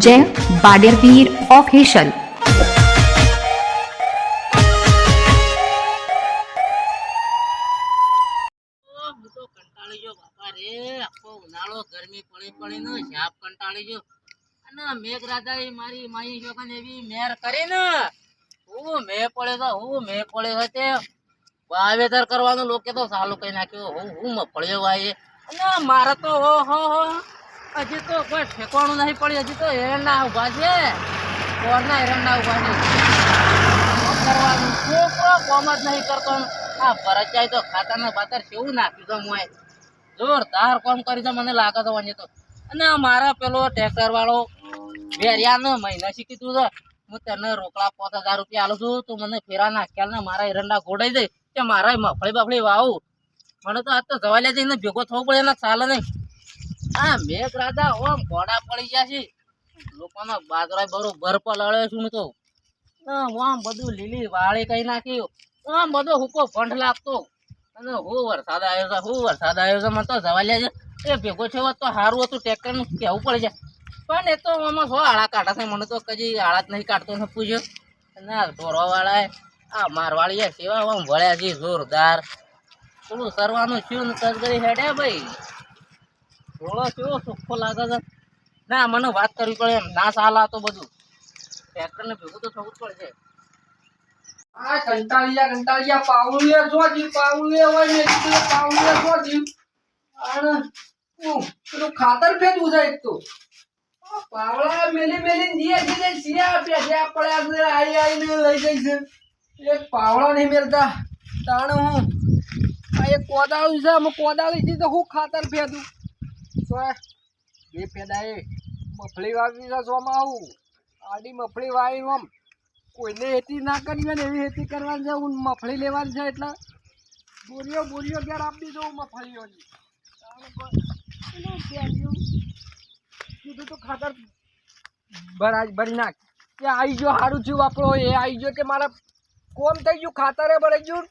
જય બાડેરવીર ઓફિશિયલ ગરમી પડી પડી ને શાપ કંટાળી ગયો અને મેઘરાજા એ મારી માઈ જોગન એવી મેર કરી ને હું મે પડે તો હું મે પડે તે વાવેતર કરવાનું લોકો તો સાલું કઈ નાખ્યું, હું હું મફળ્યો વાય અને મારે તો હો હો હો. હજી તો કોઈ ઠેકવાનું નહીં પડ્યું હજી તો એરંડા ઊભા છે. કોરના એરંડા ઊભા છે. કોમ જ નહીં કરતો. આ ભરત તો ખાતાના બાતર કેવું નાખ્યું તો મોય જોરદાર કોમ કરી છે, મને લાગે અને મારા પેલો ટ્રેક્ટર વાળો વેરિયાનો મહિના શીખી તું હું તને રોકડા પાંચ હજાર રૂપિયા આલું છું, તું મને ફેરા નાખ્યા મારા એરંડા ગોડાઈ દે. કે મારા મફળી બફળી વાવું. મને તો આજ તો જવાલિયા જઈને ભેગો થવો પડે ને ચાલે નહીં. હા મેઘ રાજા ઓમ ઘોડા પડી ગયા છે. લોકોના બાજરા બરોબર પલાળ્યો છું તો. આમ બધું લીલી વાળી કઈ નાખ્યું આમ બધો હુકો ફંડ લાગતો. અને હું વરસાદ આવ્યો છે, હું વરસાદ આવ્યો છે, મને તો જવાલિયા છે. એ ભેગો છે તો સારું હતું ટેક્ટરનું કહેવું પડે છે. પણ એ તો આમાં શું આળા કાઢા છે? મને તો કદી આળા જ નહીં કાઢતો ને પૂછ્યો. ના ઢોરો વાળા આ મારવાળી સેવા આમ વળ્યા છે, જોરદાર. થોડું સરવાનું થયું ને કરી હેડે ભાઈ? થોડો કેવો સુખો લાગે છે. ના, મને વાત કરવી પડે એમ. ના સાલા તો બધું. ટ્રેક્ટર ને ભેગું તો થવું જ પડશે. આ કંટાળિયા કંટાળિયા પાવલિયા જો જીવ પાવલિયા હોય ને એટલે પાવલિયા જો અને હું પેલું ખાતર ફેંકવું છે એક તો પાવળા મેલી મેલી દીએ દીએ સિયા પેઠ્યા પડ્યા આઈ, આઈને લઈ જઈ છે. એક પાવળા નહીં મેલતા તાણ હું. આ એક કોદાળી છે અમે કોદાળી થી તો હું ખાતર ફેંદું તો બે ફેદાય મફળી વાવી છે સોમાં આવું. આડી મફળી વાવી આમ. કોઈને હેતી ના કરી ને એવી હેતી કરવાની છે હું મફળી લેવાની છે એટલે. બોરીઓ બોરીઓ ઘેર આપી દઉં મફળીઓની. કીધું તો ખાતર ભરા ભરી નાખ. કે આવી ગયો સારું થયું વાપરો એ આવી ગયો કે મારા કોમ થઈ ગયું ખાતરે ભરાઈ ગયું.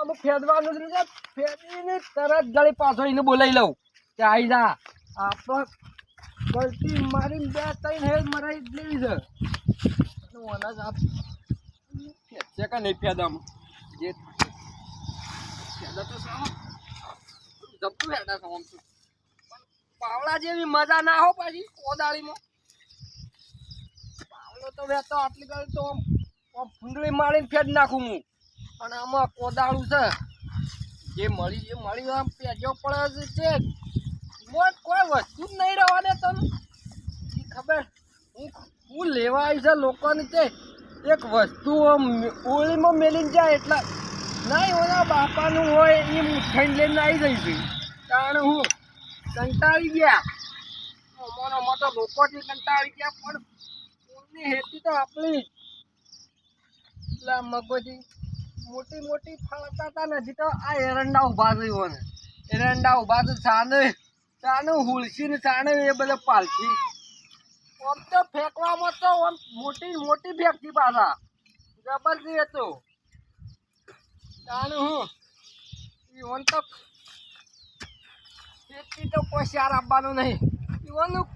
અમુક ફેદવાનું જ નથી ફેદીને તરત ગળી પાછો એને બોલાવી લઉં. કે આવી જા. આપણે ગળતી મારીને બે ત્રણ હેલ મરાઈ દેવી છે. ઓના જ ફેંચે કે નહીં ફેદામ? જે ફેદા તો સાવ જબતું ફેદા પાવડા જેવી મજા ના હો પાછી કોદાળીમાં. પાવડો તો વેતો આટલી ગાડી તો આમ આમ મારીને ફેદ નાખું હું. અને આમાં કોદાળું છે. જે મળી જે મળી આમ પેજો પડે છે મોટ કોઈ વસ્તુ જ નહીં રહેવાને તમને તમે ઈ ખબર? હું હું લેવા આવી છે લોકોને તે. એક વસ્તુ ઓળીમાં મેલીને જાય એટલે નહીં ઓના બાપાનું હોય એ મુઠ્ઠાઈને લઈને આવી જઈ છે. કારણ હું કંટાળી ગયા. મોનો મોટો લોકોથી કંટાળી ગયા, પણ હેતી તો આપણી. એટલે મગોજી. મોટી મોટી ફળતા હતા નથી તો આ એરંડા ઊભા છે ને. એરંડા ઊભા તો સાને સાને હુલસી ને સાને એ બધા પાલખી. આમ તો ફેંકવામાં તો આમ મોટી મોટી ફેંકતી પાછા. જબરજી હતો સાને હું ઈવન તો ફેંકતી તો કોઈ શાર આપવાનું નહીં. ઈવનનું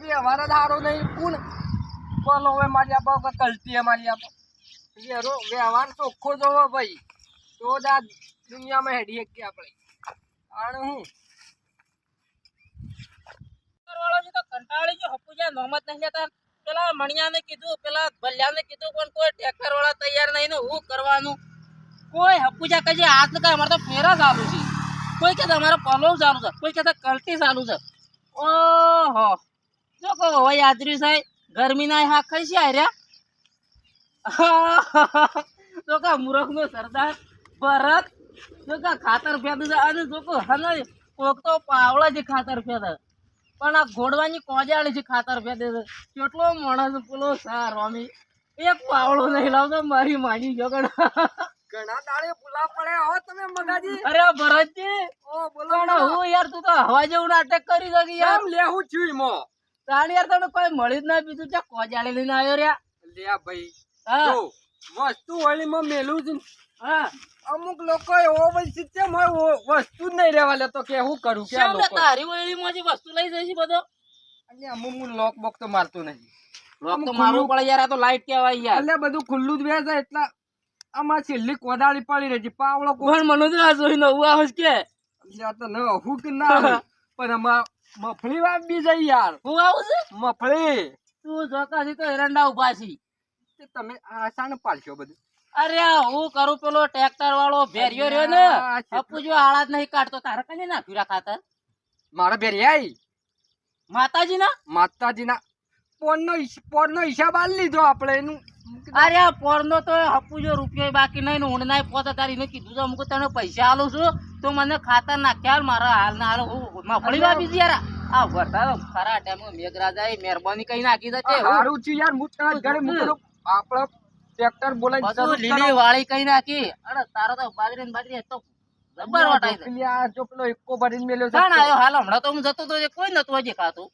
વ્યવહાર સારો નહીં. કોણ બોલો હવે મારી આપો કલતી અમારી આપો? વેરો વ્યવહાર ચોખ્ખો જોવો ભાઈ. તો જ આ દુનિયામાં હેડી શકીએ આપણે. આને હું. કંટાળી ગયો. હપુજા નોમત નહીં લેતા. પેલા મણિયાને કીધું, પેલા ભલ્યાને કીધું, પણ કોઈ ટ્રેક્ટર વાળા તૈયાર નહીં ને હું કરવાનું? કોઈ હપુજા કજે હાથ લગાય, અમારે તો ફેરા ચાલુ છે. કોઈ કે અમારો પલો ચાલુ છે. કોઈ કે કલટી ચાલુ છે. ઓહો. જો કહો, હવે યાદરી સાહેબ, ગરમીના હા ખાઈ છે આર્યા તો કા મૂરખનો સરદાર ભરત? કા ખાતર ફેદ અને જો કો હને કોક તો પાવળા જે ખાતર ફેદ પણ આ ઘોડવાની કોજાળી છે ખાતર ફેદે છે કેટલો માણસ પેલો સાર રોમી એક પાવળો નહીં લાવતો મારી માની જગડ ઘણા દાડે ભૂલા પડે હો તમે મગાજી. અરે ભરતજી. ઓ બોલો હું યાર તું તો હવા જેવું નાટક કરી શકી યાર. લેવું છું ઈમો તાણ યાર તને કોઈ મળી જ ના પીધું ત્યાં કોજાળી લઈને આવ્યો રહ્યા લે ભાઈ જો વસ્તુ હોળીમાં મેલું જ હા. અમુક લોકો એવો ભાઈ સિસ્ટમ હોય વસ્તુ જ નહીં રહેવા લેતો કે હું કરું કે આ લોકો. તારી ઓયડીમાંથી વસ્તુ લઈ જઈશ બધો? અને અમુક હું લોક બોક તો મારતો નથી લોક તો મારવું પડે યાર આ તો લાઈટ કહેવાય યાર. એટલે બધું ખુલ્લું જ વેચાય એટલે આમાં છેલ્લી કોદાળી પડી રહી છે. પાવડો કોણ મને તો આ જોઈને નવું આવે કે? આ તો ન હું કે ના પણ આમાં મફળી વાપી જાય યાર. હું આવું છે? મફળી. તું જોકાથી તો એરંડા ઊભા છી. તે તમે આસાન પાલશો બધું? અરે હું કરું પેલો ટ્રેક્ટર વાળો ભેરિયો રહ્યો ને અલ્યા, અપુ જો આળા જ નહીં કાઢતો તારે કઈ નાખ્યું રા ખાતર? મારા ના માતાજીના? પોનનો હિસ- પોનનો હિસાબ આલ લીધો આપણે એનું. અરે પોરનો તો હપુજો રૂપિયો બાકી નહીં ને ઊંડ નાય પોતા તારી ને કીધું તો અમુક તને પૈસા આલું છું તો મને ખાતર નાખ્યા મારા હાલ ના હાલ હું મફળી વાપી યાર. આ વરસાદ ખરા ટાઈમ મેઘરાજા એ મહેરબાની કઈ નાખી દે હારું છે યાર હું ઘરે મૂકેલો આપણો ટ્રેક્ટર બોલાવી વાળી કઈ નાખી? અરે તારો તો બાજરી ને બાજરી તો જબર વટાઈ જો પેલો એકો ભરીને મેલ્યો છે. કોણ આવ્યો હાલ હમણાં તો હું જતો તો કોઈ નતું હજી ખાતું.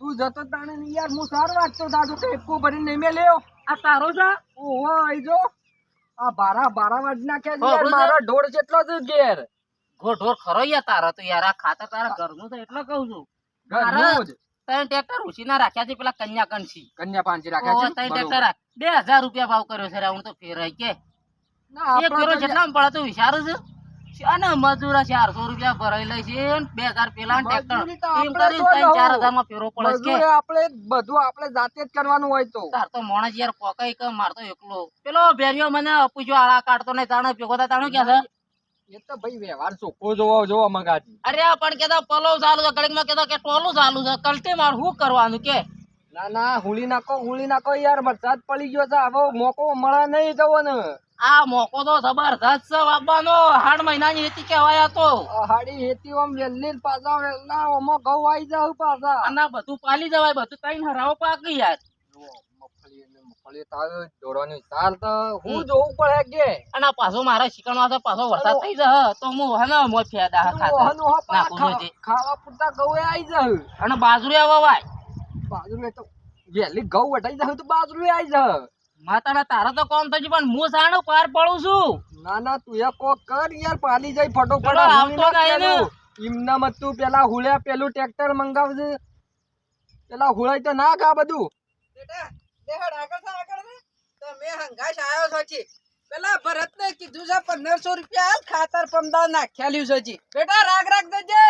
તું જતો તાણે ને યાર હું સાર વાંચતો દાદુ કે એકો ભરીને નહીં મેલ્યો. આ તારો છે? ઓહો આઈ જો. આ બારા બારા વાજ ના કે યાર મારો ઢોર જેટલો જ ઘેર. ઢોર ખરો યાર તારો તો યાર આ ખાતર તારા ઘરનું તો એટલો કહું છું. ઘરનું જ. તને ટ્રેક્ટર ઉછીના રાખ્યા છે પેલા કન્યા કણસી કન્યા પાંચી રાખ્યા છે તઈ ટ્રેક્ટર રાખ બે હજાર રૂપિયા ભાવ કર્યો છે હું તો ફેરાય કે. એક ફેરો જેટલા પડે તો વિચાર છું અને મજૂરા ચારસો રૂપિયા ભરાઈ લે છે બે હજાર પેલા ટ્રેક્ટર. એમ કરી ત્રણ ચાર હજારમાં ફેરો પડે છે આપણે બધું આપણે જાતે જ કરવાનું હોય તો. તાર તો મોણસ યાર પોકાઈ કે મારતો એકલો. પેલો ભેરિયો મને પૂછ્યો આળા કાઢતો નહીં તાણે ભેગો થાય તાણે ક્યાં છે એ તો ભાઈ વ્યવહાર ચોખ્ખો જોવો જોવો મગાજી. અરે પણ કેતા પલો ચાલુ છે ઘડીકમાં કેતા કે ટોલું ચાલુ છે કલટી માર શું કરવાનું કે? ના ના હુળી નાખો હુળી નાખો યાર વરસાદ પડી ગયો છે. હવે મોકો મળે નહીં જવો ને આ મોકો તો જબરજસ્ત છે બાબાનો. હાડ મહિનાની હતી કહેવાય તો. હાડી હેતી ઓમ વેલ્લી ને પાછા વેલના ઓમો ઘઉં આવી જાવ પાછા. અને આ બધું પાલી જવાય બધું કઈ હરાવો પાકી યાર. બાજુ મગફળી ને તો કે ને ઘઉં વેલી ઘઉં વટાઈ જાવ તો બાજુ આઈ જાવ માતાના તારા તો કોમ થઈ પણ હું સાણું પાર પડું છું. ના ના તું એ કોક કર યાર પાલી જાય ફટોફટ. આવતો ને. પેલું. એમના મત તું પેલા હુળ્યા પેલું ટ્રેક્ટર મંગાવજે. પેલા હુળાય તો નાખ આ બધું. બેટા દેહડ આગળ સા આગળ ને તો મેં હંગાશ આવ્યો છો છી. પેલા ભરતને કીધું છે પંદરસો રૂપિયા હાલ ખાતર નાખ્યા લ્યું છે જી બેટા રાગ રાગ દેજે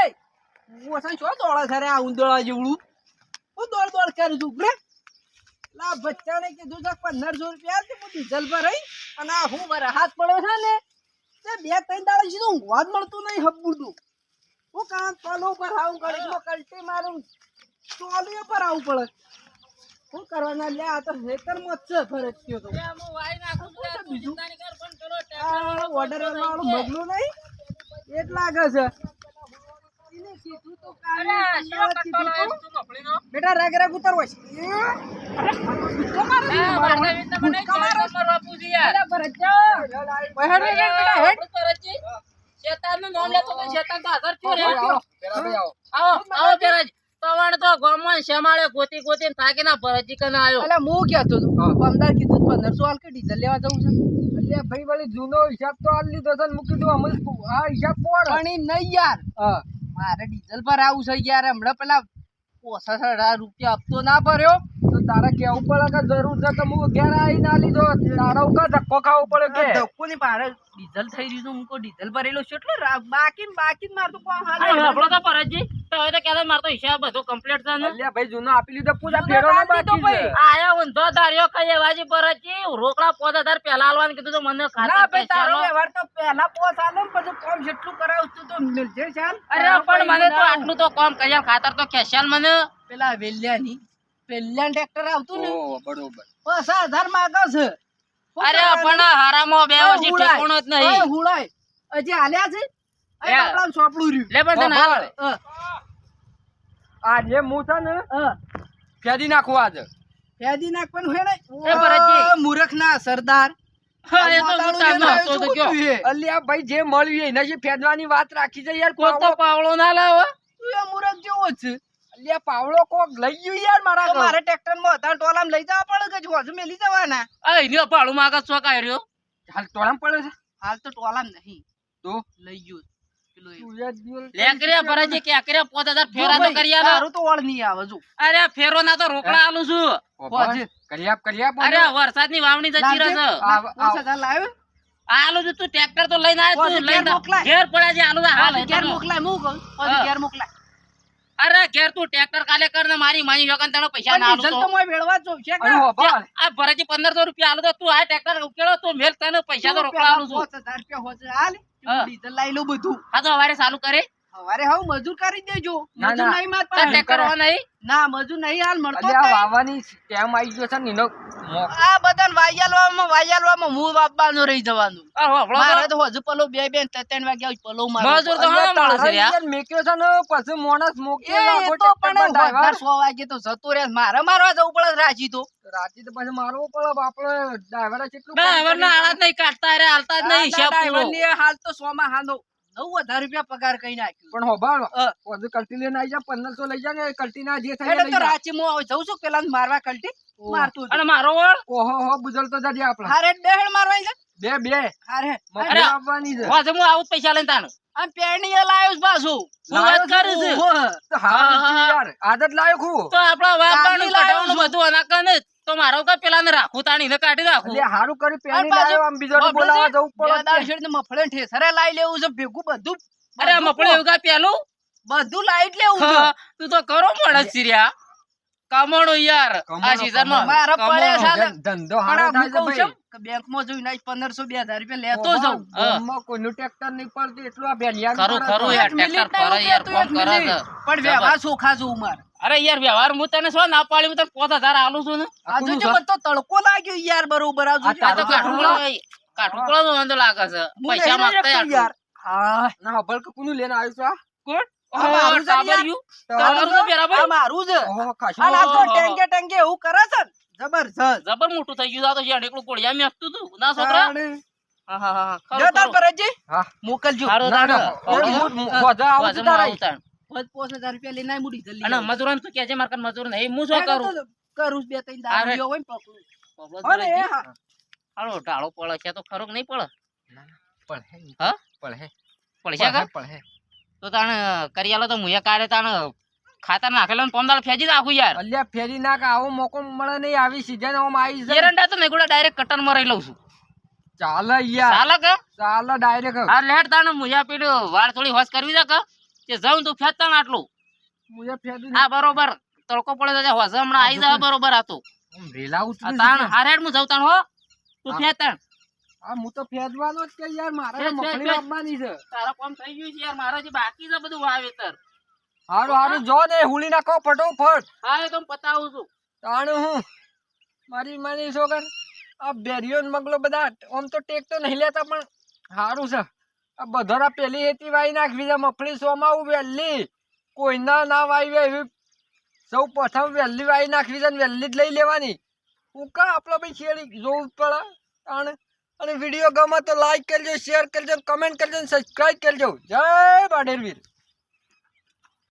હું અસલ શું દોડે છે આ ઉંદોળા જેવડું? હું દોડ દોડ કરું છું બ્રે. લા બચ્ચાને કીધું છે પંદરસો રૂપિયા તે હું ડીઝલ ભરાઈ અને આ હું મારા હાથ પડ્યો છે ને તે બે ત્રણ દાડા સીધું ઊંઘવા જ મળતું નહીં હબુડું. હું કામ કોલો પર આવું ઘડીકમાં કલ્ટી મારું ટોલીઓ પર આવું પડે. શું કરવાના? લે આ તો ખેતરમાં મચ્છર છે ફરજ થયો તો બીજું. ઓર્ડર વાળું મગલું નહીં. એ જ લાગે છે એને કીધું તો કાલે અમદાવાદ કીધું તું. બેટા રાગ રાગ ઉતરવો છે. શેતાનનું નામ લેતો તો શેતાન તો હાજર થયો રે. આવો, આવો. આવો. આવો પેરાજ. તવાણ તો ગામમાં શેમાળે ગોતી ગોતીને થાકીને ભરતજી કને આયો. અલા હું કહેતો હતો પમદાર કીધું પંદરસો હાલ કે ડીઝલ લેવા જવું છે? અલ્યા ભાઈ વળી જૂનો હિસાબ તો આલી લીધો છે મૂકી દો અમે આ હિસાબ પોડ પણ નહીં યાર. હા. મારે ડીઝલ પર આવું છે યાર. હમણાં પેલા ઓછા અઢાર રૂપિયા આપતો ના ભર્યો. તારે કેવું પડે કે જરૂર છે તો હું ઘેર આવી ના લીધો. તારા ઉપર ધક્કો ખાવો પડે કે? ધક્કો ની મારે ડીઝલ થઈ રહ્યું હું કો ડીઝલ ભરેલો છે એટલે બાકી બાકી માર તો કોણ હાલે આપણો તો પરજી તો હવે તો કહેતા મારો તો હિસાબ બધો કમ્પ્લીટ છે ને. અલ્યા ભાઈ જૂનો આપી લીધો પૂજા ફેરો ના બાકી છે. આયા ઊંધો ધાર્યો કઈ વાજી પરજી રોકડા પોત હજાર પહેલા આલવાનું કીધું તો મને ના ભાઈ તારો વ્યવહાર તો પહેલા પોસ આલો ને પછી કોમ જેટલું કરાવું તું તો મિલજે ચાલ અરે પણ મને તો આટલું તો કામ કર્યા ખાતર તો ખેસ્યાલ મને. પેલા વેલ્યાની વેલ્યાન ટ્રેક્ટર આવતું ને બરોબર. હજાર માંગે છે. અરે પણ હારામાં બે વર્ષથી હુળાય. જ નહીં. હુડાય હજી હાલ્યા છે? યા. સોપડું રહ્યું. લે પણ તને હાલ. આ જે હું છે ને ફેદી નાખું આજે ફેદી નાખવાનું હે ને. મૂર્ખ ના સરદાર. ભાઈ જે મળ્યું એના જે ફેદવાની વાત રાખી છે યાર કોઈ તો પાવળો ના લાવો? તું મૂર્ખ જેવો જ છે. અલ્યા પાવળો કોક લઈ ગયો યાર મારા તો મારે ટ્રેક્ટરમાં હતા ટોલામાં લઈ જવા પડે કે હજુ મેલી જવાના? આ એની પાડું માગત શું કાઢ્યો હાલ તોડામ પડે છે? હાલ તો ટોલામ નહીં. તો? લઈ ગયો. પેલો એ. તું યાર દિલ લે કરે ભરાજી કે કરે પોત હજાર ફેરા તો કરી આલો. તારું તો ઓળ નહીં આવે જો. અરે ફેરો ના તો રોકડા આલું છું. હોભળ. કરી આપ કરી આપ અરે વરસાદની વાવણી જતી આલું તું ટ્રેક્ટર તો લઈને આવ્યો પછી ઘેર લઈને મોકલાય. ઘેર પડ્યા છે આલુ હાલ. ઘેર મોકલાય હું કહું? ઘેર મોકલાય. અરે ઘેર તું ટ્રેક્ટર કાલે કર ને મારી માની વગર તને પૈસા ના આલું તો. મોય વેળવા જો છે કે. આ ભરાજી 1500 રૂપિયા આલો તો તું આ ટ્રેક્ટર ઉકેળો તો મેલ તને પૈસા તો રોકડા આલું છું. પાંચ હજાર રૂપિયા હોજે. હાલ. ડીઝલ લાવી લઉં બધું. હા તો હવારે ચાલુ કરે. સવારે હવે મજૂર કરી દેજો. મજૂર નહીં માર પાસે. ટ્રેક્ટર હો નહીં. ના મજૂર નહીં હાલ મળતો અલ્યા વાવાની ટાઈમ આવી ગયો છે ને એનો મોક. આ બધાને વાયલવામાં વાયલવામાં હું વાપવાનું રહી જવાનું. આ હોભળો તો. મારે તો હજુ પલો બે બે ત્રણ વાગ્યા પલો મજૂર તો હા મળે યાર. મેક્યો છે ને પછી મોણસ મોકલી નાખો તો પણ વાગે તો જતો રહે. મારે મારવા જવું પડે રાજી તો. રાજી તો પછી મારવો પડે બાપડો ડ્રાઈવર કેટલું ના, નહીં કાઢતા અરે હાલતા જ નહીં હિસાબ હાલ તો સો માં હાલો. નવ હજાર રૂપિયા પગાર કઈ નાખ્યું. પણ હોભાળ હા. કલ્ટી લઈને આવી જા પંદરસો લઈ જા ને કલ્ટી ના જે થાય તો રાચી મો જઉં છું પેલા મારવા કલ્ટી મારતું અને મારો ઓહો હો બુજલતો જાજે આપણે. હારે બે હેડ મારવાની છે? બે બે. હારે. મફત આવવાની છે. વાજે હું આવું પૈસા લઈને તાનું આ પેણી એ લાવ્યો છે પાછું. હું વાત કરું છું. તો હા, હા, યાર. આદત લાયો હું તો આપણા વાપવાનું કાલી કઢાવવાનું બધું અનાકા ને તો મારો કા પેલા ને રાખું તાણી ને કાઢી રાખું. એટલે હારું કરી લાયો આમ જવું દાળ શેરને મફળે ઠેસરે લાવી લેવું છે ભેગું બધું અરે મફળે એવું કા પેલું? બધું લાઈટ લેવું છે. તું તો કરો મળે સિરિયા કમણો યાર આ સીઝનમાં મારા પડે ધંધો હારો થાય છે બેંકમાં જોઈને આજ 1500 બે હજાર રૂપિયા લેતો જાઉં. કોઈનું ટ્રેક્ટર નહીં પડતું એટલું આ ભેલિયા ખરું ખરું યાર ટ્રેક્ટર નહીં યાર કોમ કરે છે? પણ વ્યવહાર સોખા જોઉં મારે. અરે યાર વ્યવહાર હું તને શું ના પાડી હું તને પોત હજાર આલું છું ને? આ જોજો બધો તડકો લાગ્યો યાર બરોબર આ આ જોજો. આ તો પડે વાંધો લાગે છે. પૈસા માંગતા યાર. હા. ના હબલ કે કોનું લેને આવ્યું છે આ? કોણ? મારું ઓહો. ટેંગે ટેંગે એવું કરે છે ને? જબરજસ્ત. જબર મોટું થઈ ગયું આ તો જ્યાં એકલું કોળિયા મેકતું તું ના છોકરા? હા હા હા. ખરો જો તાર ખરું. હા. મોકલજો. ના, ના, વાજા આવું તારા આવું તાણ. પાંચ પાંચ હજાર રૂપિયા લઈને આય, મુડી ડીઝલ અને આવું. તો તું કહેજે મારે કાન મજૂર નહીં. હું શું કરું? કરું બે ત્રણ અરે. દારૂડિયો હોય ને પકડું. જોડે હા. હાલો ઢાળો પડે છે તો ખરો કે નહીં પડે? ના પડે હા? પડે પડે છે હે, તો તાણ કરિયાલો તો મુયા કારે તાણ. ખાતર નાખેલો ને પમદાળ ફેંજી નાખું યાર. અલ્યા ફેરી નાખ આવો મોકો મળે નહીં આવી સીઝન આમ આવી એરંડા તો મેં ડાયરેક્ટ કટરમાં રહી લઉં છું. ચાલે યાર. ચાલે કે? ચાલે ડાયરેક્ટ આ લેટ તાણ મુયા પીડ્યો વાળ થોડી હોશ કરવી દે કે? તે જાઉં તું ફેતણ આટલું. મુજે ફેદી આ બરોબર તડકો પડે તો હોશ હમણાં આવી જાય બરોબર આતો વેલા ઉતરી તાણ હારેડ મુ જાઉં તાણ હો. તું ફેતણ આ હું તો ફેદવાનો જ કે યાર મારે મકડી. આપવાની છે. તારા કામ થઈ ગયું છે યાર મારા જે બાકી છે બધું વાવેતર. હારું હારું જો ને હુલી નાખો ફટોફટ. હા તો પતાવું છું. તાણ હું? મારી માની છોકર આ બેરીઓ મગલો બધા આમ તો ટેક તો નહીં લેતા પણ સારું છે. આ બધારા પેલી હેતી વાઈ નાખવી છે મફળી સોમાં વહેલી. કોઈના ના વાઈ એવી. સૌ પ્રથમ વહેલી વાઈ નાખવી છે વહેલી જ લઈ લેવાની. હું કા આપણો ભાઈ છેડી જોવું પડે તાણે? અને વીડિયો ગમે તો લાઈક કરજો શેર કરજો કમેન્ટ કરજો સબસ્ક્રાઈબ કરજો. જય બાડેરવીર.